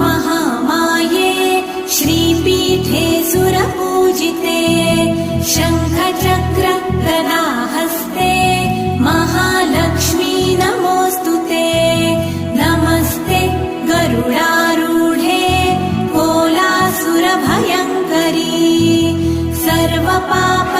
महामाये श्रीपीठे सुरपूजिते शङ्खचक्र महालक्ष्मी नमोऽस्तु ते। नमस्ते गरुडारूढे कोलासुरभयङ्करी सर्वपाप